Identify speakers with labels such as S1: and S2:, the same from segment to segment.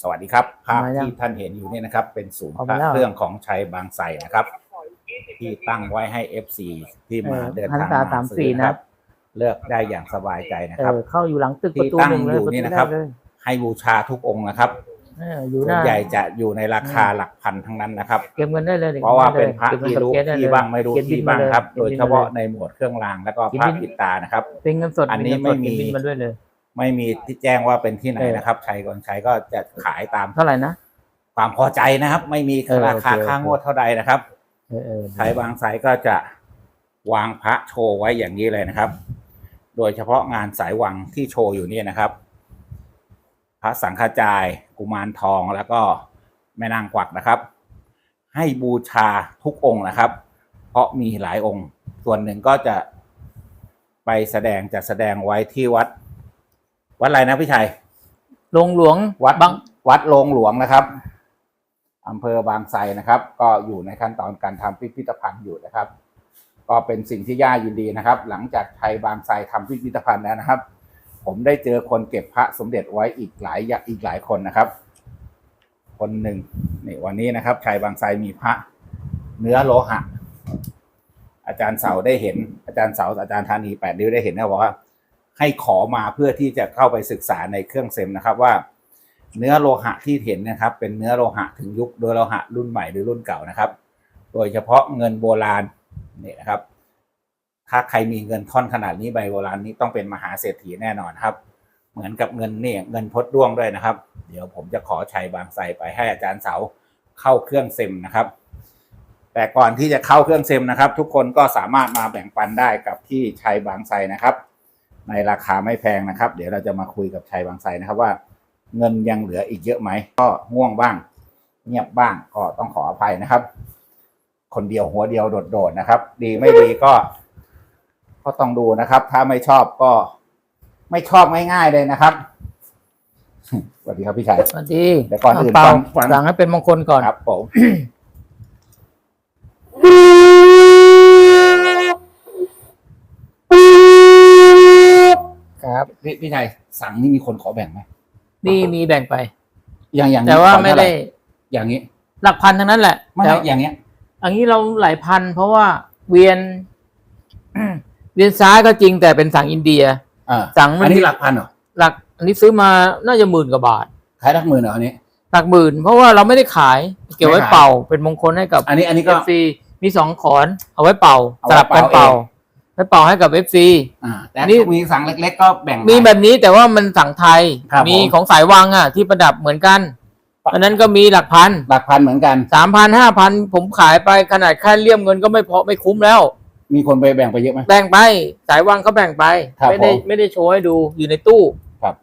S1: สวัสดีครับภาพ
S2: มายัง
S1: ที่ท่านเห็นอยู่เนี่ยนะครับ เป็นศูนย์
S2: เอา
S1: พ
S2: มา
S1: ระ
S2: แล้ว
S1: เครื่องของชัยบางไทรนะครับ ที่ตั้งไว้ให้ FC ที่มา
S2: เออ
S1: เดิน
S2: พัน
S1: ทาง
S2: ตา
S1: มา
S2: สาม
S1: ซื้
S2: สี่
S1: อนะครับ
S2: นะ
S1: เลือกได้อย่างสบายใจนะ
S2: เอ
S1: ครับ
S2: อเข้าอยู่หลังตึก
S1: ที่
S2: ประตู
S1: ตั้ง
S2: หนึ่งเลย
S1: อยู่
S2: ประ
S1: นี่
S2: ตู
S1: นะครับ
S2: แกเลย
S1: ให้บูชาทุกองค์นะครับ
S2: เอออยู่ห
S1: ส่วน
S2: น้า
S1: ใหญ่จะอยู่ในราคาหลักพันทั้งนั้นนะครับ
S2: เก็บเงินได้เลย
S1: เพราะว่าเป็นพระ
S2: ก็บงิ
S1: ที่
S2: กับ
S1: รู้
S2: เจ๊ด้
S1: ที่
S2: เลย
S1: บ้างไม่รู้
S2: เก็บบิ
S1: ที่
S2: น
S1: บ้าง
S2: มลย
S1: ครับ
S2: ก็
S1: โด
S2: บ
S1: ย
S2: บิน
S1: เฉ
S2: มล
S1: พาะในหมวดเครื่องรางแล้วก็
S2: เก็บ
S1: พระ
S2: บิน
S1: ปิดตานะครับ
S2: เป็นเงินสด
S1: อันนี้
S2: เป็เงิสด
S1: ไม่มี
S2: เก็บบินมาด้วยเลย
S1: ไม่มีที่แจ้งว่าเป็นที่ไหน
S2: เออ
S1: นะครับชัยก่อนชัยก็จะขายตาม
S2: เท่าไหร่นะ
S1: ความพอใจนะครับ ไม่มี
S2: เออ
S1: ราคา
S2: โอเค
S1: ค่างวดเท่าใดนะครับ
S2: เออเออ
S1: ใช้บางไซก็จะวางพระโชว์ไว้อย่างนี้เลยนะครับ โดยเฉพาะงานสายวังที่โชว์อยู่เนี่ยนะครับ พระสังฆจาย กุมารทองแล้วก็แม่นางกวักนะครับ ให้บูชาทุกองค์นะครับ เพราะมีหลายองค์ ส่วนหนึ่งก็จะไปแสดงจะแสดงไว้ที่วัด วัดอะไรนะพี่ชัย
S2: ลงหลวง
S1: วัด
S2: บาง
S1: วัดโรงหลวงนะครับอำเภอบางไทรนะครับ ก็อยู่ในขั้นตอนการทำพิพิธภัณฑ์อยู่นะครับ ก็เป็นสิ่งที่ย่ายินดีนะครับ หลังจากไทยบางไทรทำพิพิธภัณฑ์แล้วนะครับ ผมได้เจอคนเก็บพระสมเด็จไว้อีกหลายอย่าอีกหลายคนนะครับ คนหนึ่งนี่วันนี้นะครับชัยบางไทรมีพระเนื้อโลหะอาจารย์เสาได้เห็นอาจารย์เสาอาจารย์ธานีแปดริ้วได้เห็นนะบอกว่า ให้ขอมาเพื่อที่จะเข้าไปศึกษาในเครื่องเซมนะครับว่า เนื้อโลหะที่เห็นนะครับ เป็นเนื้อโลหะถึงยุคโดยโลหะรุ่นใหม่หรือรุ่นเก่านะครับ โดยเฉพาะเงินโบราณนี่นะครับ ถ้าใครมีเงินท่อนขนาดนี้ใบโบราณนี้ต้องเป็นมหาเศรษฐีแน่นอนครับ เหมือนกับเงินเนี่ยเงินพดด้วงด้วยนะครับ เดี๋ยวผมจะขอชัยบางไทรไปให้อาจารย์เสาเข้าเครื่องเซมนะครับแต่ก่อนที่จะเข้าเครื่องเซมนะครับ ทุกคนก็สามารถมาแบ่งปันได้กับที่ชัยบางไทรนะครับ ในราคาไม่แพงนะครับ เดี๋ยวเราจะมาคุยกับชัยบางไทรนะครับว่า เงินยังเหลืออีกเยอะไหม ก็ง่วงบ้าง เงียบบ้างก็ต้องขออภัยนะครับ คนเดียวหัวเดียวโดดๆนะครับ ดีไม่ดีก็ ก็ต้องดูนะครับ ถ้าไม่ชอบก็ ไม่ชอบง่ายๆเลยนะครับสวัสดีครับพี่ชัย
S2: สวัสดี
S1: เดี๋ยวก่อนอื่น
S2: เาเปล่า
S1: ฟังฟัง
S2: สั่งให้เป็นมงคลก่อน
S1: ครับผม
S2: ครับ
S1: พี่พี่ชัยสั่งนี่มีคนขอแบ่งไหม
S2: นี่มีแบ่งไป
S1: อย่างอย่างนี้
S2: แต่ว่า
S1: ขอ
S2: ไม่
S1: เท่หร่
S2: ได้
S1: อย่างนี้
S2: หลักพันทั้งนั้นแหละ
S1: ไม่
S2: แต่
S1: ไม่อย่างเนี้ย
S2: อันนี้เราหลายพัน เพราะว่าเวียน เวียนซ้ายก็จริงแต่เป็นสั่งอินเดีย
S1: อ่า
S2: สั่งมั
S1: อั
S2: น
S1: นนี้หลักพันเหรอ
S2: หลัก อันนี้ซื้อมาน่าจะหมื่นกว่าบาท
S1: ขายหลักหมื่นเหรออันนี้
S2: หลักหมื่น เพราะว่าเราไม่ได้ขาย เก็บไว้
S1: ไม่ขาย
S2: เป่าเป็นมงคลให้กับ
S1: อันนี้อันนี้
S2: เอ
S1: ก็
S2: ฟซีมีสองขอนเอาไว้เป่า
S1: เอา
S2: ส
S1: ไว้
S2: ลับกัน
S1: เป่า
S2: เป่า
S1: เอง
S2: ไว้เป่าให้กับเอฟซี
S1: อ่าแต่
S2: นี่
S1: มีสั่งเล็ก ๆ ก็แบ่ง
S2: มี
S1: ไป
S2: แบบนี้แต่ว่ามันสั่งไทย
S1: ครับ
S2: มี
S1: ผม
S2: ของสายวังอะ ที่ประดับเหมือนกันอันนั้นก็มีหลักพัน
S1: หลักพันเหมือนกัน
S2: สามพันห้าพันผมขายไปขนาดค่าเลี่ยมเงินก็ไม่พอไม่คุ้มแล้ว
S1: มีคนไปแบ่งไปเยอะไหม
S2: แบ่งไป สายวังเขาแบ่งไป
S1: ครับ
S2: ไม่ได้
S1: ผม
S2: ไม่ได้โชว์ให้ดูอยู่ในตู้
S1: ครับ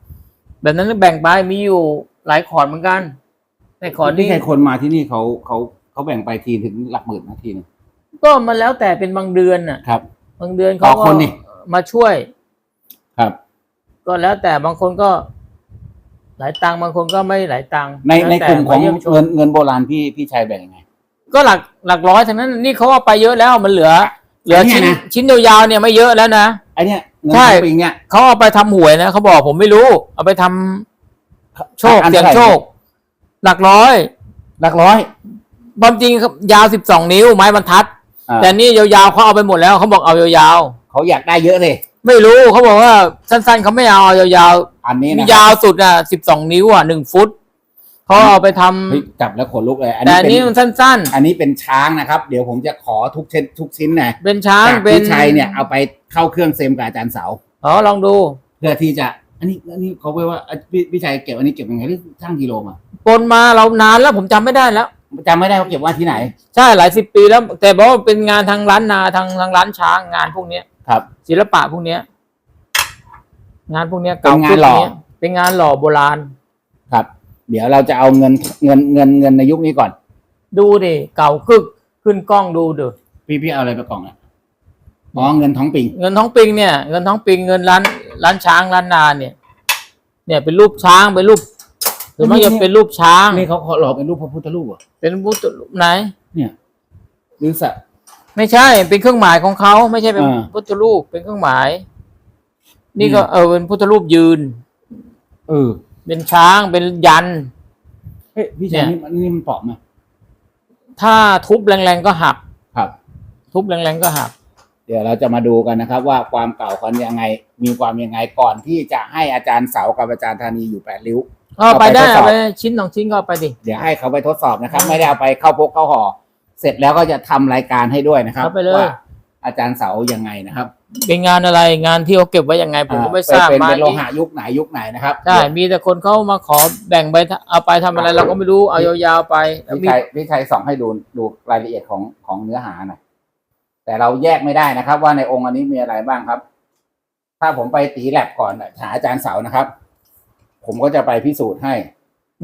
S2: แบบนั้นแบ่งไปมีอยู่หลายขอนเหมือนกันในขอน
S1: ที่
S2: นี้
S1: ใครคนมาที่นี่เขาเขาเขาแบ่งไปทีถึงหลักหมื่นนาทีนึง
S2: ก็มันแล้วแต่เป็นบางเดือนน่ะ
S1: ครับ
S2: บางเดือน
S1: ต่
S2: เขา
S1: อ
S2: ก็
S1: คนนี่
S2: มาช่วย
S1: ครับ
S2: ก็แล้วแต่บางคนก็ หลายตังค์บางคนก็ไม่หลายตังค์
S1: ในใน
S2: แล้วแต่
S1: กลุ่มของา
S2: ยี่ยชม
S1: เงินเงินโบราณพี่พี่ชายแบ่งยังไง
S2: ก็หลักหลักร้อยทั้งนั้น นี่เขาเอาไปเยอะแล้วมันเหลือ เหลือ
S1: อันเนี้ย
S2: ชิ้น
S1: นะ
S2: ชิ้นยาวๆเนี่ยไม่เยอะแล้วนะ
S1: ไอเนี้ยเงิน
S2: ใช่
S1: ทั้งปีเนี่ย
S2: เขาเอาไปทำหวยนะเขาบอกผมไม่รู้ เอาไปทำโชค
S1: อัน
S2: เสี่ยง
S1: เท่าไหร่
S2: โชค หลักร้อย
S1: หลักร้อย
S2: ความจริงครับยาวสิบสองนิ้วไม้บรรทัด
S1: อ่า
S2: แต่นี่ยาวๆเขาเอาไปหมดแล้วเขาบอกเอายาว
S1: เขาอยากได้เยอะเลย
S2: ๆไม่รู้เขาบอกว่าสั้นๆเขาไม่เอาเอายาว
S1: อันนี้
S2: ๆมี
S1: นะ
S2: ยาวสุดอะสิบสองนิ้วอะหนึ่งฟุตเขาเอาไปทำ
S1: เฮ้ยจับแล้วขนลุกเลย อัน
S2: แต่
S1: นี้
S2: อัน
S1: เป็น
S2: นี้มันสั้น
S1: อันนี้เป็นช้างนะครับ เดี๋ยวผมจะขอทุกเช่นทุกชิ้นนะ
S2: ๆ เป็นช้าง
S1: จาก
S2: เป็น
S1: พี่ชัยเนี่ยเอาไปเข้าเครื่องเซมกับอาจารย์เสา
S2: อ๋อลองดู
S1: เพื่อที่จะ อันนี้อันนี้เขาไปว่าอะพี่พี่ชัยเก็บอันนี้เก็บยังไงที่ช่างกิโลมา
S2: ปนมาเรานานแล้วผมจำไม่ได้แล้ว
S1: จำไม่ได้ว่าเก็บว่าที่ไหน
S2: ใช่หลายสิบปีแล้ว แต่บอกว่าเป็นงานทางร้านนาทางทางร้านช้างงานพวกเนี้ย
S1: ครับ
S2: ศิลปะพวกเนี้ย งานพวกเนี้ย
S1: เป็นงานหล่อ
S2: เก่ขึ้เยเป็นงานหล่อโบราณ
S1: ครับ เดี๋ยวเราจะเอาเงินเงินเงินเงินในยุคนี้ก่อน
S2: ดูดิเก่าคึกขึ้นกล้องดูดู
S1: พี่พี่เอาอะไรไปกล่องอะอ๋อเงินท้องปิง
S2: เงินท้องปิงเนี่ย เงินท้องปิงเงินร้านร้านช้างร้านนาเนี่ย เนี่ยเป็นรูปช้างเป็นรูป หรือไม่จะเป็นรูปช้าง
S1: นี่เขาเขาหล่อเป็นรูปพระพุทธรูปเหรอะ
S2: เป็นรูปไหน
S1: เนี่ยหรือสะ
S2: ไม่ใช่ เป็นเครื่องหมายของเขาไม่ใช่เป็น
S1: อ่า
S2: พุทธรูปเป็นเครื่องหมาย นี่
S1: เนี่ย
S2: ก็เออเป็นพุทธรูปยืน
S1: เออ
S2: เป็นช้างเป็นยัน
S1: เฮ้ยพี่ชายนี่มันนี่มันเปราะไหม
S2: ถ้าทุบแรงๆก็หัก
S1: ครับ
S2: ทุบแรงๆก็หัก
S1: เดี๋ยวเราจะมาดูกันนะครับ ว่าความเก่าเขายังไง มีความยังไงก่อนที่จะให้อาจารย์เสากับอาจารย์ธานีอยู่แปดริ้ว
S2: ก็ไปได้
S1: เอาไปทดสอบ
S2: เอาไปชิ้นสองชิ้นก็เอาไปดิ
S1: เดี๋ยวให้เขาไปทดสอบนะครับ ไม่ได้เอาไปเข้าพกเข้าห่อเสร็จแล้วก็จะทำรายการให้ด้วยนะครับ
S2: เอาไปเลย
S1: ว่าอาจารย์เสายังไงนะครับ
S2: เป็นงานอะไรงานที่เขาเก็บไว้ยังไงผมก็ไม่ทราบ
S1: เป็น
S2: มา
S1: เป็นโลหะยุคไหนยุคไหนนะครับ
S2: ใช่มีแต่คนเขามาขอแบ่งไปเอาไปทำอะไรเราก็ไม่รู้เอายาวๆไปแล้ว
S1: พี่
S2: มี
S1: ชัยพี่ชัยส่องให้ดูดูรายละเอียดของของเนื้อหาหน่อยแต่เราแยกไม่ได้นะครับ ว่าในองค์อันนี้มีอะไรบ้างครับ ถ้าผมไปตีแลบก่อนหาอาจารย์เสานะครับ ผมก็จะไปพิสูจน์ให้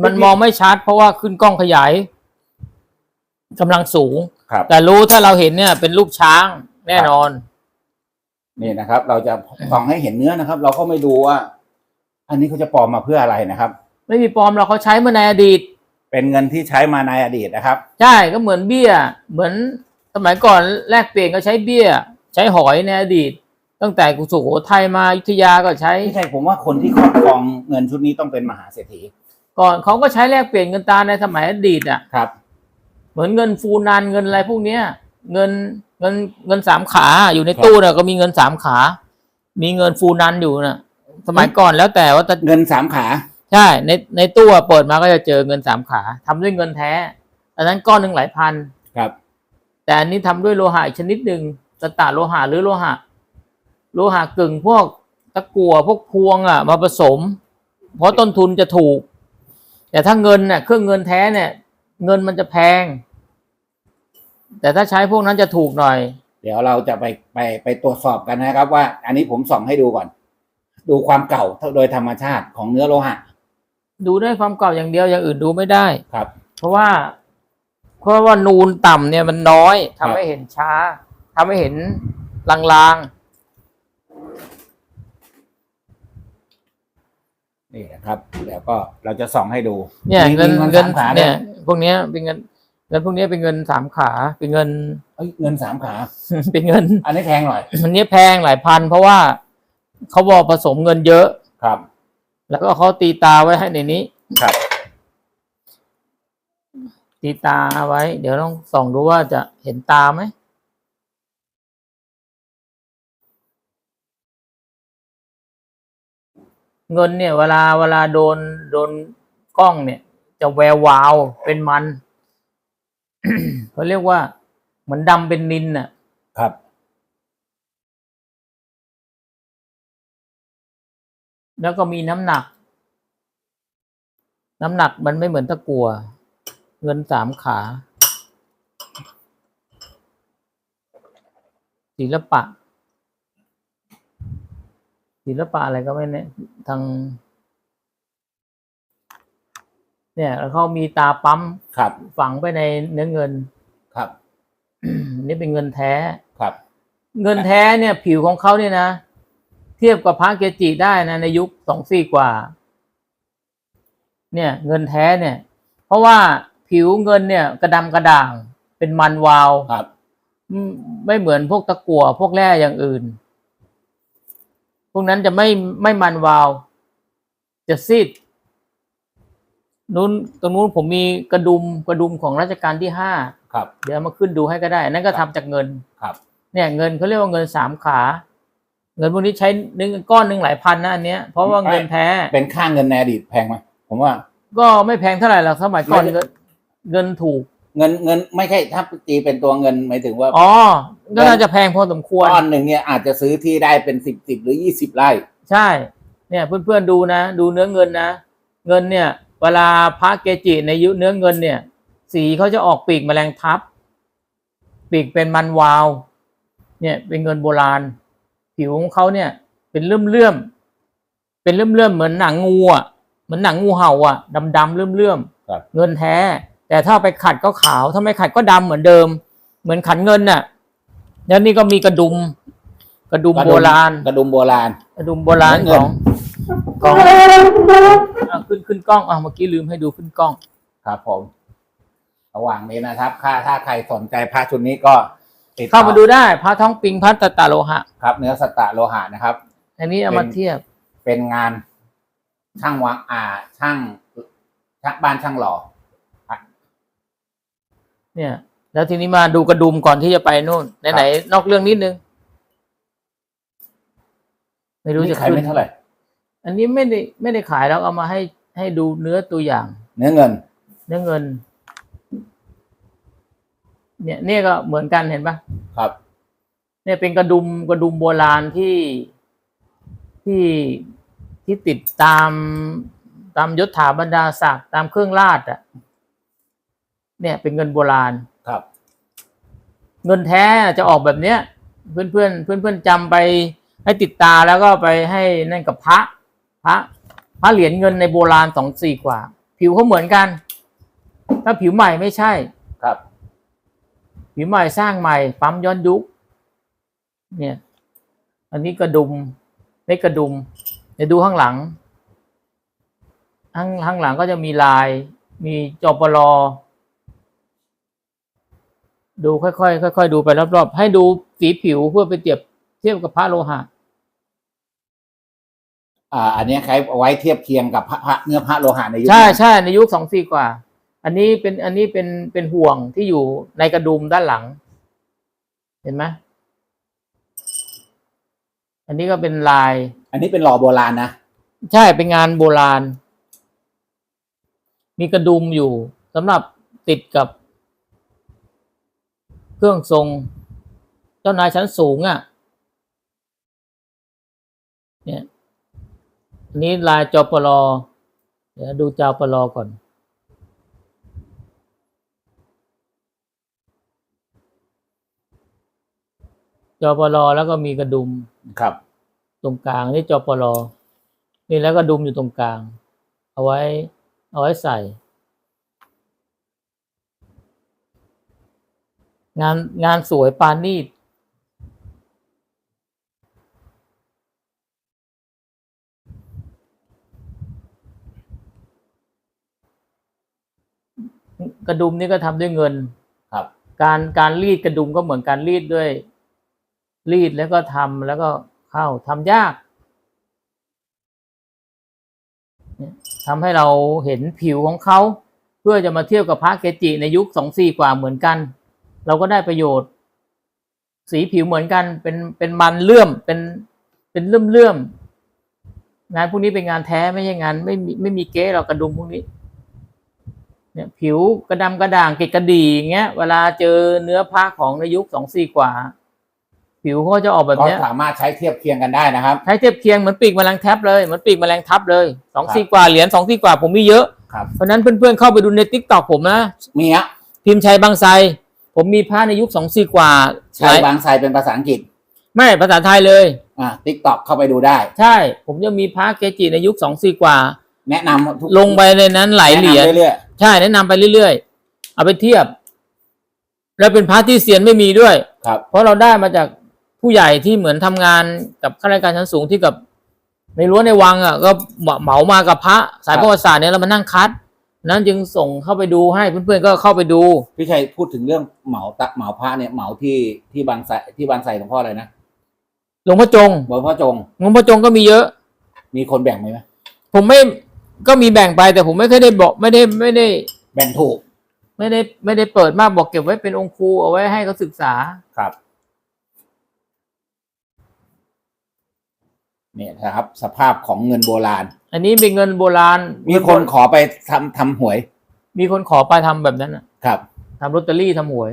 S2: มันมองไม่ชัดเพราะว่าขึ้นกล้องขยายกำลังสูง
S1: ครับ
S2: แต่รู้ถ้าเราเห็นเนี่ยเป็นรูปช้างแน่นอน
S1: นี่นะครับ เราจะส่องให้เห็นเนื้อนะครับ เราก็ไม่ดูว่า อันนี้เขาจะปลอมมาเพื่ออะไรนะครับ
S2: ไม่มีปลอมเราเขาใช้มาในอดีต
S1: เป็นเงินที่ใช้มาในอดีตนะครับ
S2: ใช่ก็เหมือนเบี้ย เหมือนสมัยก่อนแลกเปลี่ยนก็ใช้เบี้ย ใช้หอยในอดีต ตั้งแต่กุสุโขทัยมาอยุธยาก็ใช้
S1: พี่ชัยผมว่าคนที่ครอบครองเงินชุดนี้ต้องเป็นมหาเศรษฐี
S2: ก่อนเขาก็ใช้แลกเปลี่ยนเงินตราในสมัยอดีตอะ
S1: ครับ
S2: เหมือนเงินฟูนานเงินอะไรพวกเนี้ย เงินเงินเงินสามขาอยู่ในตู้เนี่ยก็มีเงินสามขา มีเงินฟูนันอยู่นะสมัยก่อนแล้วแต่ว่าจะ
S1: เงินสามขา
S2: ใช่ในในตู้อะเปิดมาก็จะเจอเงินสามขาทำด้วยเงินแท้อันนั้นก้อนหนึ่งหลายพัน
S1: ครับ
S2: แต่อันนี้ทำด้วยโลหะอีกชนิดหนึ่งสตาร์โลหะหรือโลหะ โลหะกึ่งพวกตะกั่วพวกพวงอะ มาผสม เพราะต้นทุนจะถูก แต่ถ้าเงินเนี่ยเครื่องเงินแท้เนี่ย เงินมันจะแพง แต่ถ้าใช้พวกนั้นจะถูกหน่อย
S1: เดี๋ยวเราจะไปไปไปตรวจสอบกันนะครับ ว่า อันนี้ผมส่องให้ดูก่อน ดูความเก่าโดยธรรมชาติของเนื้อโลหะ
S2: ดูได้ความเก่าอย่างเดียวอย่างอื่นดูไม่ได้
S1: ครับ
S2: เพราะว่าเพราะว่านูนต่ำเนี่ยมันน้อย
S1: ครั
S2: ทำ
S1: บ
S2: ให้เห็นช้าทำให้เห็นลาง
S1: นี่นะครับเดี๋ยวก็เราจะส่องให้ดู
S2: ๆเนี่ย
S1: มี
S2: เงิน
S1: มี
S2: เงิน
S1: สามขา
S2: เนี่ย
S1: ย
S2: พวกเนี้ยเป็นเงินเงินพวกเนี้ยเป็นเงินสามขาเป็นเงิน
S1: เอ้ยเงินสามขา
S2: เป็นเงิน
S1: อันนี้แพงหน่อย
S2: อันนี้แพงหลายพัน เพราะว่าเขาบอกผสมเงินเยอะ
S1: ครับ
S2: แล้วก็เขาตีตาไว้ให้ในนี้
S1: ครับ
S2: ตีตาไว้ เดี๋ยวต้องส่องดูว่าจะเห็นตาไหม เงินเนี่ย เวลาเวลาโดนโดนกล้องเนี่ย จะแวววาวเป็นมันเขาเรียกว่า เหมือนดำเป็นนินน่ะ
S1: ครับ
S2: แล้วก็มีน้ำหนัก น้ำหนักมันไม่เหมือนตะกัว เงินสามขาศิลปะ ศิลปะอะไรก็ไม่เนี่ยทาง เนี่ย แล้วเขามีตาปั๊ม
S1: ครับ
S2: ฝังไปในเนื้อเงิน
S1: ครับ
S2: นี่เป็นเงินแท้
S1: ครับ
S2: เงินแท้เนี่ย ผิวของเขาเนี่ยนะเทียบกับพระเกจิได้นะในยุคสองสี่กว่า เนี่ย เงินแท้เนี่ย เพราะว่าผิวเงินเนี่ย กระดำกระด่าง เป็นมันวาว
S1: ครับ
S2: อืมไม่เหมือนพวกตะกั่วพวกแร่อย่างอื่นพ วกนั้นจะไม่ไม่มันวาว จะซีดนู้นตรงนู้นผมมีกระดุมกระดุมของรัชกาลที่ห้า
S1: ครับ
S2: เดี๋ยวเอามาขึ้นดูให้ก็ได้อันนั่นก็ทำจากเงิน
S1: ครับ
S2: เนี่ยเงินเขาเรียกว่าเงินสามขา เงินพวกนี้ใช้หนึ่งก้อนหนึ่งหลายพันนะอันเนี้ยเพราะว่าเงินแท้
S1: เป็นค่าเงินในอดีตแพงไหมผมว่า
S2: ก็ไม่แพงเท่าไหร่หรอกสมัยก่อน
S1: ไม่
S2: เงินเงินถูก
S1: เงินเงินไม่ใช่ถ้าตีเป็นตัวเงินหมายถึงว่า
S2: อ๋อก็น่าจะแพงพอสมควร
S1: ก้อนหนึ่งเนี่ยอาจจะซื้อที่ได้เป็นสิบสิบหรือยี่สิบไร่
S2: ใช่ เนี่ยเพื่อนๆดูนะ ดูเนื้อเงินนะ เงินเนี่ย เวลาพระเกจิในยุคเนื้อเงินเนี่ย สีเขาจะออกปีกแมลงทับ ปีกเป็นมันวาว เนี่ยเป็นเงินโบราณ ผิวของเขาเนี่ย เป็นเลื่อมเลื่อมๆเป็นเลื่อมเลื่อมๆเหมือนหนังงูอะเหมือนหนังงูเห่าอะดำดำๆเลื่อมเลื่อมๆ
S1: ครับ
S2: เงินแท้ แต่ถ้าไปขัดก็ขาวถ้าไม่ขัดก็ดำเหมือนเดิม เหมือนขันเงินน่ะแล้วนี่ก็มีกระดุม กระดุมโบราณ
S1: กระดุมโบราณ
S2: กระดุมโบราณ
S1: เงิ
S2: ข
S1: น
S2: องของอะขึ้นขึ้นกล้องอะเมื่อกี้ลืมให้ดูขึ้นกล้อง
S1: ครับผม ระหว่างนี้นะครับถ้าถ้าใครสนใจพระชุดนี้ก็ติดต่อ
S2: เข้ามาดูได้พระท้องปิงพระตะตาโลหะ
S1: ครับ เนื้อสตะโลหะนะครับ
S2: อันนี้เอามา
S1: เป็น
S2: เทียบ
S1: เป็นงานช่างวางอ่าช่างช่างบ้านช่างหล่อ
S2: เนี่ย แล้วทีนี้มาดูกระดุมก่อนที่จะไปนู่นไหนๆนอกเรื่องนิดนึง ไม่รู้
S1: นี่
S2: จะ
S1: ขาย
S2: ขึ้
S1: ไม่
S2: น
S1: เท่าไหร่
S2: อันนี้ไม่ได้ไม่ได้ขายแล้วเอามาให้ให้ดูเนื้อตัวอย่าง
S1: เนื้อเงิน
S2: เนื้อเงิน เนี่ยเนี่ยก็เหมือนกันเห็นปะ
S1: ครับ
S2: เนี่ยเป็นกระดุมกระดุมโบราณที่ที่ที่ติดตามตามยศถาบรรดาศักดิ์ตามเครื่องราชอะ เนี่ยเป็นเงินโบราณ
S1: ครับ
S2: เงินแท้จะออกแบบเนี้ย เพื่อนเพื่อนเพื่อนเพื่อนๆจำไปให้ติดตาแล้วก็ไปให้นั่นกับพระ พระ พระเหรียญเงินในโบราณสองสี่กว่า ผิวเขาเหมือนกัน ถ้าผิวใหม่ไม่ใช่
S1: ครับ
S2: ผิวใหม่สร้างใหม่ ปั๊มย้อนยุค เนี่ย อันนี้กระดุมไม่กระดุมเดี๋ยวดูข้างหลังข้างข้างหลังก็จะมีลาย มีจปล ดูค่อยๆค่อยๆดูไปรอบๆ ให้ดูสีผิวเพื่อไปเทียบเทียบกับพระโลหะ
S1: อ่า อันนี้ใช้เอาไว้เทียบเคียงกับพระพระเนื้อพระโลหะในยุค
S2: ใช่
S1: นั้น
S2: ใช่ในยุคสองสี่กว่า อันนี้เป็นอันนี้เป็นเป็นห่วงที่อยู่ในกระดุมด้านหลัง เห็นไหมอันนี้ก็เป็นลาย
S1: อันนี้เป็นหล่อโบราณนะ
S2: ใช่เป็นงานโบราณ มีกระดุมอยู่สำหรับติดกับเค รื่องทรงเจ้านายชั้นสูงอะ่ะ เนี่ยอันนี้ลายจปลเดี๋ยวดูจปลก่อน จปลแล้วก็มีกระดุม
S1: ครับ
S2: ตรงกลางนี่จปลนี่แล้วก็ดุมอยู่ตรงกลาง เอาไว้ เอาไว้ใส่ งานงานสวยปานนีดกระดุมนี่ก็ทำด้วยเงิน
S1: ครับ
S2: การการรีดกระดุมก็เหมือนการรีดด้วย รีดแล้วก็ทำแล้วก็เข้าทำยากเนี่ยทำให้เราเห็นผิวของเขา เพื่อจะมาเทียบกับพระเกจิในยุคสองสี่กว่าเหมือนกัน เราก็ได้ประโยชน์ สีผิวเหมือนกันเป็นเป็นมันเลื่อมเป็นเป็นเลื่อมเลื่อมงานพวกนี้เป็นงานแท้ไม่ใช่งานไม่มีไม่มีเก๊หรอกกระดุมพวกนี้เนี่ยผิวกระดำกระด่างเกล็ดกระดีอย่างเงี้ย เวลาเจอเนื้อผ้าของในยุคสองสี่กว่า ผิวเขาก็จะออกแบบ
S1: ก็
S2: เนี้ย
S1: สามารถใช้เทียบเคียงกันได้นะครับ
S2: ใช้เทียบเคียงเหมือนปีกแมลงทับเลยเหมือนปีกแมลงทับเลยสอง
S1: ครับ
S2: สี่กว่าเหรียญสองสี่กว่าผมมีเยอะ
S1: ครับ
S2: เพราะฉะนั้นเพื่อนๆเข้าไปดูในทิกตอกผมนะ
S1: มีฮะ
S2: พิมพ์ชัยบางไทร ผมมีผ้าในยุคสองสี่กว่า
S1: ใช้บางไซเป็นภาษาอังกฤษ
S2: ไม่ภาษาไทยเลย
S1: อ่าทิกตอกเข้าไปดูได้
S2: ใช่ ผมจะมีผ้าเกจิในยุคสองสี่กว่า
S1: แนะนำทุก
S2: ลงไปในนั้นหลายเหรียญ
S1: แนะนำเรื่อย
S2: ใช่แนะนำไปเรื่อยๆเอาไปเทียบ แล้วเป็นพระที่เซียนไม่มีด้วย
S1: ๆครับ
S2: เพราะเราได้มาจากผู้ใหญ่ที่เหมือนทำงานกับข้าราชการชั้นสูงที่กับในรั้วในวังอะก็เหมามากับพระสายประวัติศาสตร์เนี่ยเรามานั่งคัด นั้นจึงส่งเข้าไปดูให้เพื่อนๆก็เข้าไปดู
S1: พี่ชัยพูดถึงเรื่องเหมาตะเหมาพระเนี่ยเหมาที่ที่บางไซที่บางไซหลวงพ่ออะไรนะ
S2: หลวงพ่อจง
S1: หลวงพ่อจง
S2: หลวงพ่อจงก็มีเยอะ
S1: มีคนแบ่งไหมไหม
S2: ผมไม่ก็มีแบ่งไปแต่ผมไม่เคยได้บอกไม่ได้ไม่ได้
S1: แบ่งถูก
S2: ไม่ได้ไม่ได้เปิดมากบอกเก็บไว้เป็นองค์ครูเอาไว้ให้เขาศึกษา
S1: ครับเนี่ยนะครับ สภาพของเงินโบราณ
S2: อันนี้เป็นเงินโบราณ
S1: มีคนขอไปทำทำหวย
S2: มีคนขอไปทำแบบนั้นน่ะ
S1: ครับ
S2: ทำลอตเตอรี่ทำหวย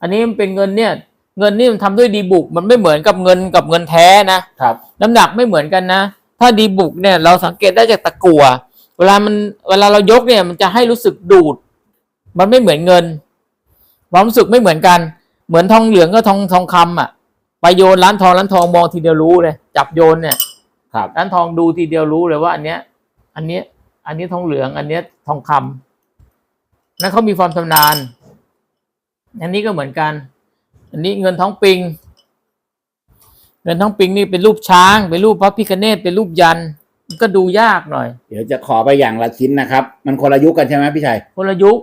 S2: อันนี้มันเป็นเงินเนี่ย เงินนี่มันทำด้วยดีบุก มันไม่เหมือนกับเงินกับเงินแท้นะ
S1: ครับ
S2: น้ำหนักไม่เหมือนกันนะ ถ้าดีบุกเนี่ยเราสังเกตได้จากตะกั่ว เวลามันเวลาเรายกเนี่ยมันจะให้รู้สึกดูด มันไม่เหมือนเงิน ความรู้สึกไม่เหมือนกัน เหมือนทองเหลืองก็ทองทองคำอะ ไปโยนร้านทองร้านทองมองทีเดียวรู้เลย จับโยนเนี่ย
S1: ครับ
S2: ร้านทองดูทีเดียวรู้เลยว่า อันเนี้ย อันเนี้ย อันนี้ทองเหลือง อันเนี้ยทองคำนั่นเขามีความชำนาญ อันนี้ก็เหมือนกัน อันนี้เงินท้องปิง เงินท้องปิงนี่เป็นรูปช้าง เป็นรูปพระพิคเนตเป็นรูปยันต์มันก็ดูยากหน่อย
S1: เดี๋ยวจะขอไปอย่างละชิ้นนะครับ มันคนละยุคกันใช่ไหมพี่ชัย
S2: คนละยุค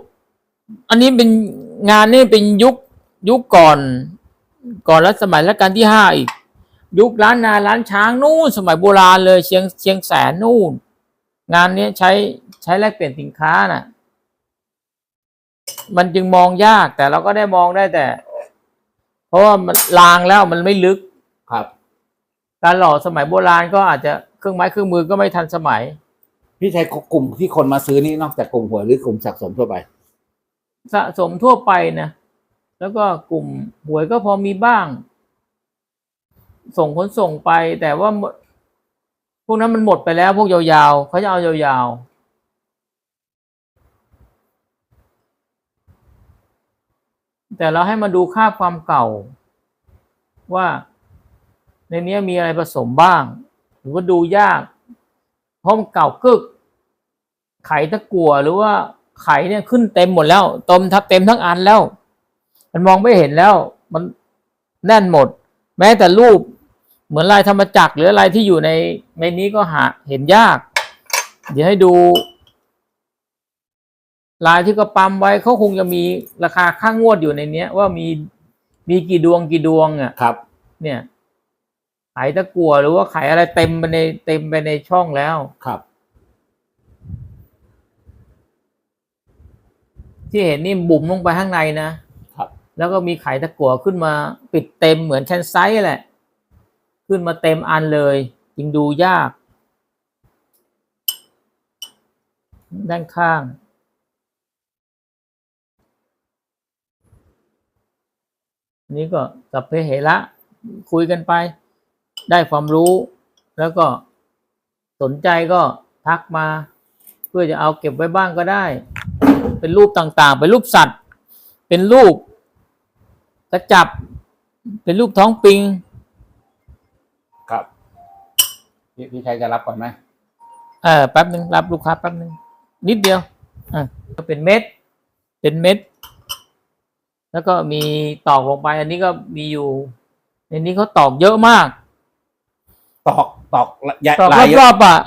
S2: อันนี้เป็นงานนี่เป็นยุคยุคก่อน ก่อนรัชสมัยรัชกาลที่ห้าอีก ยุคล้านนาล้านช้างนู่นสมัยโบราณเลยเชียงเชียงแสนนู่น งานเนี้ยใช้ใช้แลกเปลี่ยนสินค้าน่ะ มันจึงมองยากแต่เราก็ได้มองได้แต่ เพราะว่ามันลางแล้วมันไม่ลึก
S1: ครับ
S2: การหล่อสมัยโบราณก็อาจจะเครื่องไม้เครื่องมือก็ไม่ทันสมัย
S1: พี่ชัยกลุ่มที่คนมาซื้อนี่นอกจากกลุ่มหวยหรือกลุ่มสะสมทั่วไป
S2: สะสมทั่วไปนะแล้วก็กลุ่มหวยก็พอมีบ้าง ส่งขนส่งไป แต่ว่าพวกนั้นมันหมดไปแล้วพวกยาวๆเขาจะเอายาวๆแต่เราให้มาดูค่าความเก่า ว่าในนี้มีอะไรผสมบ้าง หรือว่าดูยากเพราะมันเก่ากึก ไขตะกั่วหรือว่าไขเนี่ยขึ้นเต็มหมดแล้วตมทับเต็มทั้งอันแล้ว มันมองไม่เห็นแล้ว มันแน่นหมด แม้แต่รูปเหมือนลายธรรมจักรหรืออะไรที่อยู่ในในนี้ก็หาเห็นยาก เดี๋ยวให้ดู ลายที่ก็ปั๊มไว้เขาคงจะมีราคาค่างวดอยู่ในเนี้ย ว่ามีมีกี่ดวงกี่ดวงอะ
S1: ครับ
S2: เนี่ยไขตะกั่วหรือว่าไขอะไรเต็มไปในเต็มไปในช่องแล้ว
S1: ครับ
S2: ที่เห็นนี่บุ๋มลงไปข้างในนะ
S1: ครับ
S2: แล้วก็มีไข่ตะกั่วขึ้นมาปิดเต็มเหมือนแคนไซส์แหละ ขึ้นมาเต็มอันเลยยิงดูยาก ด้านข้าง นี่ก็สัพเพเหระคุยกันไป ได้ความรู้แล้วก็สนใจก็ทักมา เพื่อจะเอาเก็บไว้บ้างก็ได้ เป็นรูปต่างๆ เป็นรูปสัตว์ เป็นรูป กระจับ เป็นรูปท้องปิง
S1: ครับพี่พี่ชัยจะรับก่อนไหม
S2: เออแป๊บหนึ่งรับลูกค้าแป๊บหนึ่งนิดเดียวอะก็เป็นเม็ด เป็นเม็ด แล้วก็มีตอกลงไป อันนี้ก็มีอยู่ ในนี้เขาตอกเยอะมาก
S1: ตอกตอกใหญ่
S2: ตอก
S1: ลายเย
S2: รอ
S1: อะ
S2: บๆอะ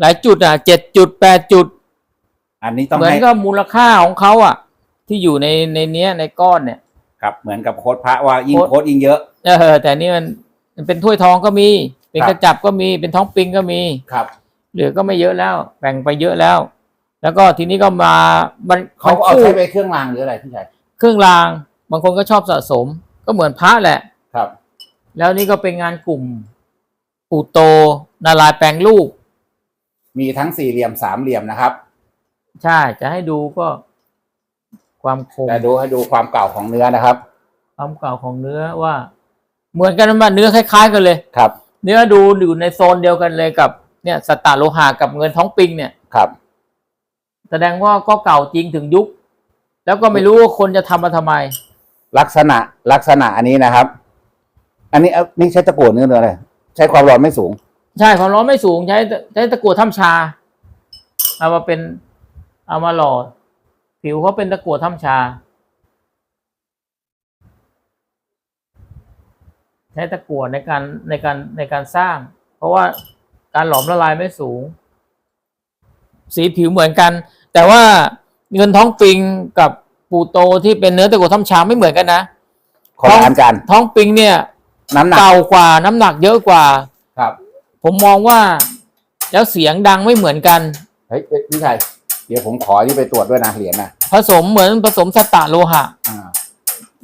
S2: หลายจุดอะเจ็ดจุดแปดจุด
S1: อันนี้ต้อง
S2: เหมือน
S1: ให้
S2: กับมูลค่าของเขาอะ ที่อยู่ในในเนี้ยในก้อนเนี่ย
S1: ครับเหมือนกับโค้ดพระว่ายิ่ง
S2: โค้ด
S1: โค้ดยิ่งเยอะ
S2: เออแต่นี่มันมันเป็นถ้วยทองก็มี เป็น
S1: ครับ
S2: กระจับก็มีเป็นท้องปิงก็มี
S1: ครับ
S2: เหลือก็ไม่เยอะแล้วแบ่งไปเยอะแล้ว แล้วก็ทีนี้ก็มามัน
S1: เขาก็เอา
S2: คู่
S1: ใช้ไปเครื่องรางหรืออะไรพี่ชัย
S2: เครื่องราง บางคนก็ชอบสะสม ก็เหมือนพระแหละ
S1: ครับ
S2: แล้วนี่ก็เป็นงานกลุ่มปู่โตนารายณ์แปลงรูป
S1: มีทั้งสี่เหลี่ยมสามเหลี่ยมนะครับ
S2: ใช่จะให้ดูก็ ความคม
S1: แต่ดูให้ดูความเก่าของเนื้อนะครับ
S2: ความเก่าของเนื้อว่า เหมือนกันมาเนื้อคล้าย ๆ กันเลย
S1: ครับ
S2: เนื้อดูอยู่ในโซนเดียวกันเลยกับ เนี่ยสตาร์โลหะกับเงินท้องปิงเนี่ย
S1: ครับ
S2: แสดงว่าก็เก่าจริงถึงยุค แล้วก็ไม่รู้ว่าคนจะทำมาทำไม
S1: ลักษณะลักษณะอันนี้นะครับ อันนี้เอานี่ใช้ตะกั่วเนื้อเนื้ออะไรใช้ความร้อนไม่สูง
S2: ใช่ความร้อนไม่สูงใช้ใช้ตะกั่วถ้ำชา เอามาเป็นเอามาหล่อ ผิวเขาเป็นตะกั่วถ้ำชา ใช้ตะกั่วในการในการในการสร้าง เพราะว่าการหลอมละลายไม่สูง สีผิวเหมือนกัน แต่ว่าเงินท้องปิงกับปูโตที่เป็นเนื้อตะกั่วถ้ำชาไม่เหมือนกันนะ
S1: คนละอันกัน
S2: ท้องปิงเนี่ย
S1: น้ำหนัก
S2: เก่ากว่าน้ำหนักเยอะกว่า
S1: ครับ
S2: ผมมองว่าแล้วเสียงดังไม่เหมือนกัน
S1: เฮ้ยเฮ้ยพี่ชัย เดี๋ยวผมขอที่ไปตรวจด้วยนะเหรียญนะ
S2: ผสมเหมือนผสมสตาร์โลหะ
S1: อ่า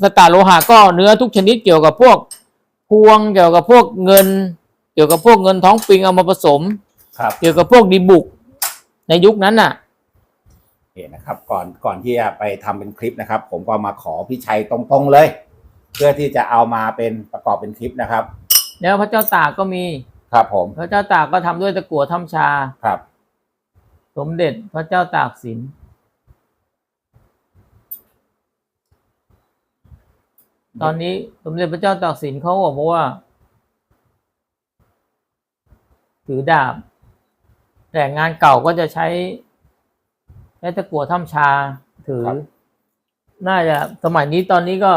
S2: สตาร์โลหะก็เนื้อทุกชนิดเกี่ยวกับพวกพวงเกี่ยวกับพวกเงิน เกี่ยวกับพวกเงินท้องปิงเอามาผสม
S1: ครับ
S2: เกี่ยวกับพวกดีบุก ในยุคนั้นน่ะ
S1: เห็นนะครับ ก่อนก่อนที่จะไปทำเป็นคลิปนะครับ ผมก็มาขอพี่ชัยตรงๆเลย เพื่อที่จะเอามาเป็นประกอบเป็นคลิปนะครับ
S2: แล้วพระเจ้าตากก็มี
S1: ครับผม
S2: พระเจ้าตากก็ทำด้วยตะกั่วถ้ำชา
S1: ครับ
S2: สมเด็จพระเจ้าตากสิน ตอนนี้สมเด็จพระเจ้าตากสินเขาบอกว่า ถือดาบ แต่งานเก่าก็จะใช้ใช้ตะกั่วถ้ำชาถือ น่าจะสมัยนี้ตอนนี้ก็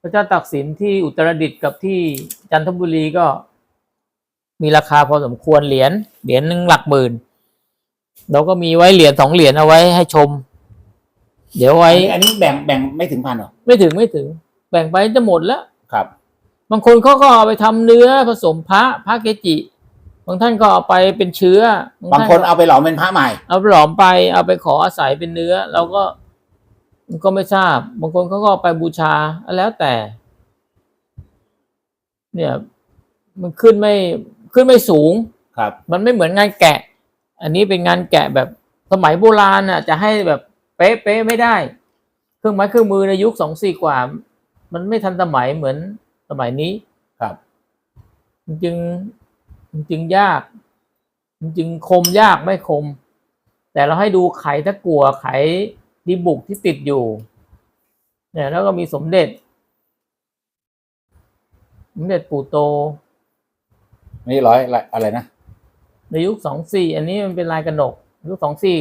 S2: พระเจ้าตากสินที่อุตรดิตถ์กับที่จันทบุรีก็มีราคาพอสมควรเหรียญเหรียญหนึ่งหลักหมื่น เราก็มีไว้เหรียญสองเหรียญเอาไว้ให้ชม เดี๋ยวไว้
S1: อันนี้อันนี้แบ่งแบ่งไม่ถึงพันเหรอ
S2: ไม่ถึงไม่ถึง แบ่งไปจะหมดแล้ว
S1: ครับ
S2: บางคนเขาก็เอาไปทำเนื้อผสมพระพระเกจิ บางท่านก็เอาไปเป็นเชื้อ บา
S1: งคนเอาไปหลอมเป็นพระใหม่
S2: เอาไปหลอมไปเอาไปขออาศัยเป็นเนื้อ เราก็ก็ไม่ทราบ บางคนเขาก็เอาไปบูชาแล้วแต่ เนี่ย มันขึ้นไม่ขึ้นไม่สูง
S1: ครับ
S2: มันไม่เหมือนงานแกะ อันนี้เป็นงานแกะแบบสมัยโบราณน่ะ จะให้แบบเป๊ะเป๊ะไม่ได้ เครื่องไม้เครื่องมือในยุคสองสี่กว่า มันไม่ทันสมัยเหมือนสมัยนี้
S1: ครับ
S2: มันจึงมันจึงยากมันจึงคมยากไม่คม แต่เราให้ดูไขตะกั่วไขดีบุกที่ติดอยู่ เนี่ยแล้วก็มีสมเด็จ สมเด็จปู่โต
S1: นี่ร้อยอะไรนะ
S2: ในยุคสองสี่อันนี้มันเป็นลายกระหนก ยุคสองสี่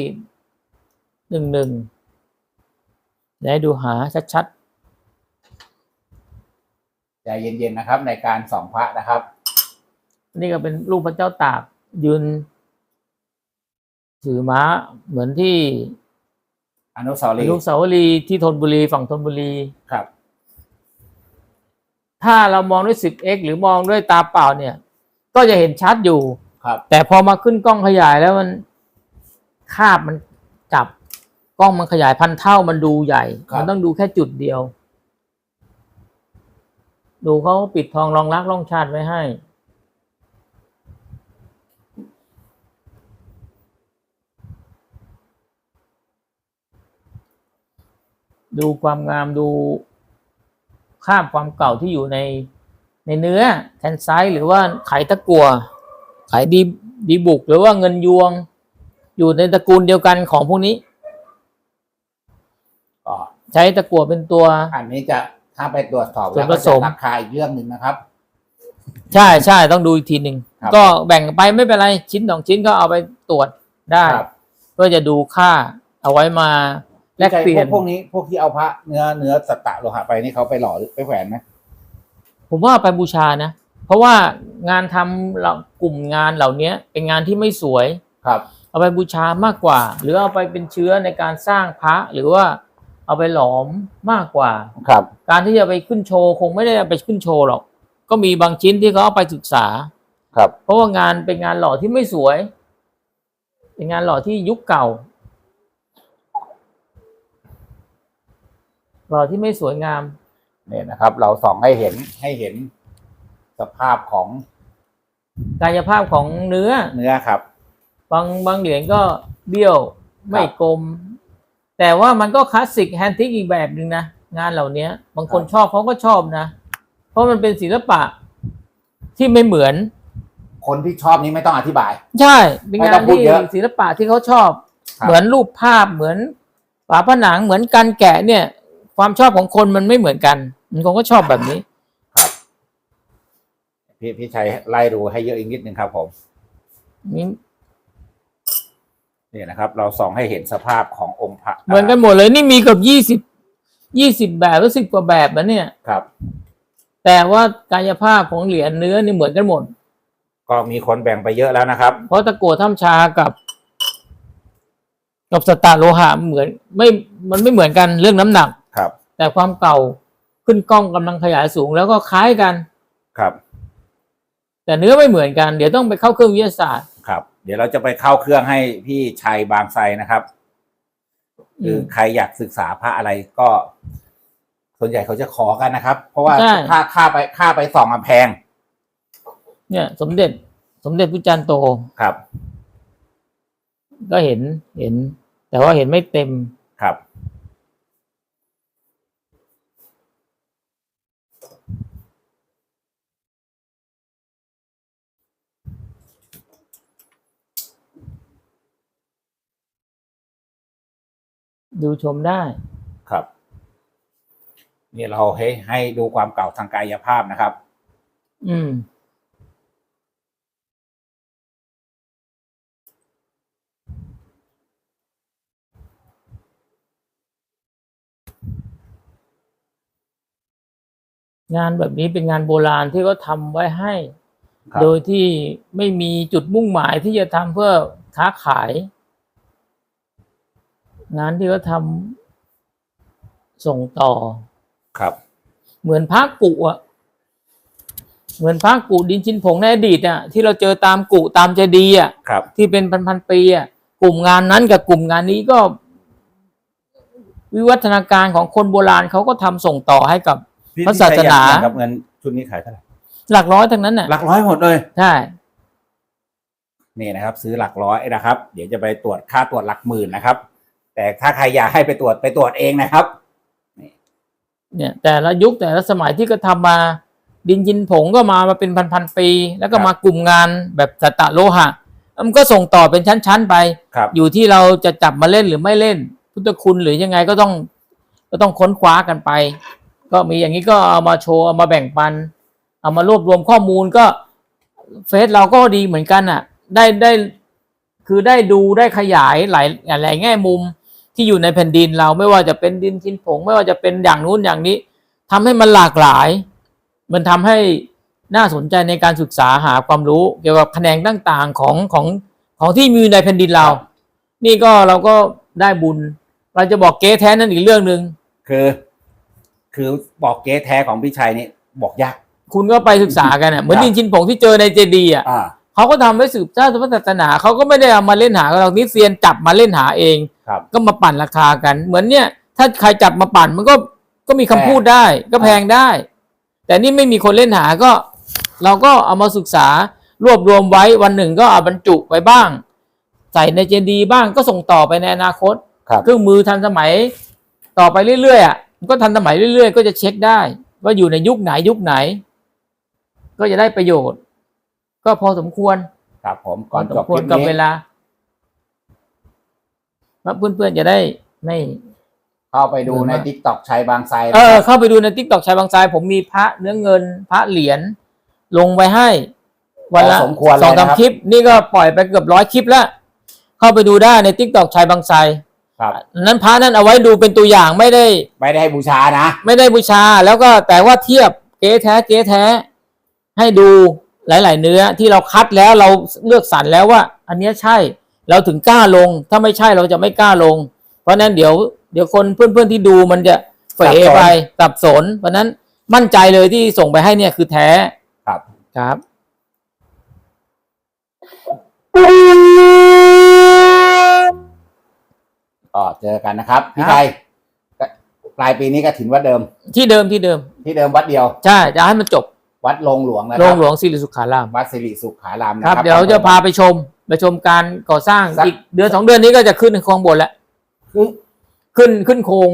S2: หนึ่งหนึ่งเดี๋ยวให้ดูหาชัด
S1: ใจเย็นๆนะครับ ในการส่องพระนะครับ
S2: ๆนี่ก็เป็นรูปพระเจ้าตากยืนถือม้าเหมือนที่
S1: อนุสาว
S2: อ
S1: รีย์
S2: นุสาวรีย์ที่ธนบุรีฝั่งธนบุรี
S1: ครับ
S2: ถ้าเรามองด้วย 10x หรือมองด้วยตาเปล่าเนี่ย ก็จะเห็นชัดอยู่
S1: ครับ
S2: แต่พอมาขึ้นกล้องขยายแล้วมันคาบมันจับกล้องมันขยายพันเท่ามันดูใหญ่
S1: ครับ
S2: มันต้องดูแค่จุดเดียว ดูเขาปิดทองรองรักร่องชาติไว้ให้ ดูความงามดูคราบความเก่าที่อยู่ในในเนื้อแทนไซส์หรือว่าไขตะกัว ไขดีดีบุกหรือว่าเงินยวง อยู่ในตระกูลเดียวกันของพวกนี้
S1: ก็
S2: ใช้ตะกัวเป็นตัว
S1: อันนี้จะถ้าไปตรวจสอบ
S2: ส่
S1: แล้ว
S2: วนผ
S1: ก็
S2: ส
S1: จะ
S2: ม
S1: ราคาอีกเรื่องหนึ่งนะครับ
S2: ใช่ใช่ต้องดูอีกทีหนึ่ง
S1: ครับ
S2: ก็แบ่งไปไม่เป็นไรชิ้นสองชิ้นก็เอาไปตรวจได้
S1: ครับ
S2: เพื่อจะดูค่าเอาไว้มาแลก
S1: ใช่
S2: เปลี่ยน
S1: พวกพวกนี้พวกที่เอาพระเนื้อเนื้อสัตตะโลหะไปนี่เขาไปหล่อหรือไปแขวนไหม
S2: ผมว่าไปบูชานะ เพราะว่างานทำเรากลุ่มงานเหล่านี้เป็นงานที่ไม่สวย
S1: ครับ
S2: เอาไปบูชามากกว่า หรือเอาไปเป็นเชื้อในการสร้างพระหรือว่าเอาไปหลอมมากกว่า
S1: ครับ
S2: การที่จะไปขึ้นโชว์คงไม่ได้เอาไปขึ้นโชว์หรอก ก็มีบางชิ้นที่เขาเอาไปศึกษา
S1: ครับ
S2: เพราะว่างานเป็นงานหล่อที่ไม่สวย เป็นงานหล่อที่ยุคเก่า หล่อที่ไม่สวยงาม
S1: เนี่ยนะครับ เราส่องให้เห็นให้เห็น สภาพของ
S2: กายภาพของเนื้อ
S1: เนื้อครับ
S2: บางบางเหรียญก็เบี้ยวไม่กลม แต่ว่ามันก็คลาสสิกแฮนติกอีกแบบหนึ่งนะ งานเหล่านี้บางคน
S1: ครับ
S2: ชอบเขาก็ชอบนะ เพราะมันเป็นศิลปะที่ไม่เหมือน
S1: คนที่ชอบนี้ไม่ต้องอธิบาย
S2: ใช่เป็น
S1: ไม่
S2: งา
S1: ต้อนงพูด
S2: ที่
S1: เยอะ
S2: ศิลปะที่เขาชอบ
S1: ครับ
S2: เหมือนรูปภาพเหมือนฝาผนังเหมือนการแกะเนี่ย ความชอบของคนมันไม่เหมือนกันบางคนก็ชอบแบบนี้
S1: พี่พี่ชัยไล่ดูให้เยอะอีกนิดนึงครับผม
S2: นี่
S1: เนี่ยนะครับ เราส่องให้เห็นสภาพขององค์พระ
S2: เหมือนกันหมดเลยนี่มีเกับยี่สิบยี่สิบแบบหรือสิบกว่าแบบนะเนี่ย
S1: ครับ
S2: แต่ว่ากายภาพของเหรียญเนื้อนี่เหมือนกันหมด
S1: ก็มีคนแบ่งไปเยอะแล้วนะครับ
S2: เพราะตะโกถ้ำชากับ กับสตาร์โลหะเหมือน ไม่มันไม่เหมือนกันเรื่องน้ำหนัก
S1: ครับ
S2: แต่ความเก่าขึ้นกล้องกำลังขยายสูงแล้วก็คล้ายกัน
S1: ครับ
S2: แต่เนื้อไม่เหมือนกันเดี๋ยวต้องไปเข้าเครื่องวิทยาศาสตร์
S1: ครับ เดี๋ยวเราจะไปเข้าเครื่องให้พี่ชัยบางไทรนะครับคือใครอยากศึกษาพระอะไรก็ ส่วนใหญ่เขาจะขอกันนะครับ เพราะว่า
S2: ใช่
S1: ค่าค่าไปค่าไปส่องอะแพง
S2: เนี่ย สมเด็จสมเด็จพุทธจารย์โต
S1: ครับ
S2: ก็เห็นเห็น แต่ว่าเห็นไม่เต็ม
S1: ครับ
S2: ดูชมได้
S1: ครับ นี่เราให้ให้ดูความเก่าทางกายภาพนะครับ
S2: อืม งานแบบนี้เป็นงานโบราณที่เขาทำไว้ให้
S1: ครับ
S2: โดยที่ไม่มีจุดมุ่งหมายที่จะทำเพื่อค้าขาย งานที่เขาทำส่งต่อ
S1: ครับ
S2: เหมือนพระกุอะเหมือนพระกุดินชินผงในอดีตอะที่เราเจอตามกุตามเจดีย์อะ
S1: ครับ
S2: ที่เป็นพันๆปีอะกลุ่มงานนั้นกับกลุ่มงานนี้ก็ วิวัฒนาการของคนโบราณเขาก็ทำส่งต่อให้กับ
S1: พี่
S2: พระศาสนา
S1: พี่ชัยอยกอยกกับเงินชุดนี้ขายเท่าไหร่
S2: หลักร้อยทั้งนั้นน่ะ
S1: หลักร้อยหมดเลย
S2: ใช่
S1: นี่นะครับ ซื้อหลักร้อยนะครับ เดี๋ยวจะไปตรวจค่าตรวจหลักหมื่นนะครับ แต่ถ้าใครอยากให้ไปตรวจไปตรวจเองนะครับ
S2: เนี่ยแต่ละยุคแต่ละสมัยที่ก็ทำมาดินจินผงก็มามาเป็นพันๆปี แล้วก็
S1: ครับ
S2: มากลุ่มงานแบบสัตตะโลหะมันก็ส่งต่อเป็นชั้นๆไป
S1: ครับ
S2: อยู่ที่เราจะจับมาเล่นหรือไม่เล่น พุทธคุณหรือยังไงก็ต้อง ก็ต้องค้นคว้ากันไป ก็มีอย่างนี้ก็เอามาโชว์เอามาแบ่งปัน เอามารวบรวมข้อมูลก็เฟซเราก็ดีเหมือนกันอะ ได้ได้คือได้ดูได้ขยายหลายหลายแง่มุม ที่อยู่ในแผ่นดินเราไม่ว่าจะเป็นดินชิ้นผง ไม่ว่าจะเป็นอย่างนู้นอย่างนี้ทำให้มันหลากหลาย มันทำให้น่าสนใจในการศึกษาหาความรู้ เกี่ยวกับแขนงต่างๆของของของที่มีอยู่ในแผ่นดินเรา นี่ก็เราก็ได้บุญ เราจะบอกเก๊แท้นั่นอีกเรื่องหนึ่ง
S1: คือ คือบอกเก๊แท้ของพี่ชัยนี่บอกยาก
S2: คุณก็ไปศึกษากันอะเหมือน
S1: ครับ
S2: ดินชินผงที่เจอในเจดีย์อะ
S1: อ่า
S2: เขาก็ทำไว้สืบชาติศาสนาเขาก็ไม่ได้เอามาเล่นหาเรานี่เซียนจับมาเล่นหาเอง
S1: ครับ
S2: ก็มาปั่นราคากัน เหมือนเนี่ย ถ้าใครจับมาปั่นมันก็ก็มีคำพูดได้ ก็แพงได้ แต่นี่ไม่มีคนเล่นหาก็ เราก็เอามาศึกษารวบรวมไว้วันหนึ่งก็เอาบรรจุไปบ้าง ใส่ในเจดีย์บ้างก็ส่งต่อไปในอนาคต
S1: ครับ
S2: เครื่องมือทันสมัยต่อไปเรื่อยๆอะมันก็ทันสมัยเรื่อยๆ ก็จะเช็คได้ ว่าอยู่ในยุคไหนยุคไหน ก็จะได้ประโยชน์ ก็พอสมควร
S1: ครับผม
S2: พ
S1: ก่
S2: อ
S1: อน
S2: ส
S1: จ
S2: ม
S1: บ
S2: คว
S1: ค
S2: ร
S1: ลิป
S2: กับเว
S1: นี้
S2: ลา ว่าเพื่อนๆจะได้ไม่
S1: เข้าไปดูใน
S2: เดินมา
S1: ทิกตอกชัยบางไทร
S2: เอ
S1: นะ
S2: อ
S1: ครับ
S2: เข้าไปดูในทิกตอกชายบางทรายผมมีพระเนื้อเงินพระเหรียญลงไปให้ วันละ
S1: พอสมควร
S2: สอง
S1: เลย
S2: สาม
S1: นะครับ
S2: คลิป นี่ก็ปล่อยไปเกือบร้อยคลิปแล้วเข้าไปดูได้ในทิกตอกชายบางทราย
S1: ครับ
S2: นั้นพระนั้นเอาไว้ดูเป็นตัวอย่างไม่ได้
S1: ไม่ได้ให้บูชานะ
S2: ไม่ได้บูชาแล้วก็แต่ว่าเทียบเก๊แท้เก๊แท้ ให้ดูหลาย ๆ เนื้อที่เราคัดแล้วเราเลือกสรรแล้วว่า อันเนี้ยใช่ เราถึงกล้าลง ถ้าไม่ใช่เราจะไม่กล้าลง เพราะฉะนั้นเดี๋ยวเดี๋ยวคนเพื่อนๆที่ดูมันจะเฟ
S1: สับสน
S2: ไปสับสน เพราะฉะนั้นมั่นใจเลยที่ส่งไปให้เนี่ยคือแท้
S1: ครับ
S2: ครับ
S1: ก็เจอกันนะครับพี่
S2: ครับ
S1: ชัยก็ปลายปีนี้ก็ถึงวัดเดิม
S2: ที่เดิมที่เดิม
S1: ที่เดิมวัดเดียว
S2: ใช่จะให้มันจบ
S1: วัดลงหลวงนะ
S2: โร
S1: ครั
S2: งหลวงศิริสุขาราม
S1: วัดสิริสุขารามนะ
S2: ค
S1: ค
S2: รั
S1: รับ
S2: เดี๋ยวจะพาไปชม ไปชมการก่อสร้าง
S1: สัก
S2: อีกเดือนสองเดือนนี้ก็จะขึ้นโครงบนแล้ว
S1: คือ
S2: ขึ้นขึ้นโครง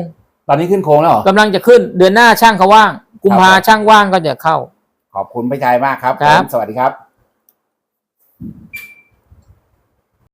S1: ตอนนี้ขึ้นโค้งแล้วเหรอ
S2: กำลังจะขึ้นเดือนหน้าช่างเขาว่าง กุมภา
S1: ครับผม
S2: ช่างว่างก็จะเข้า
S1: ขอบคุณพี่ชัยมากครับ
S2: ครับ
S1: ผมสวัสดีครับ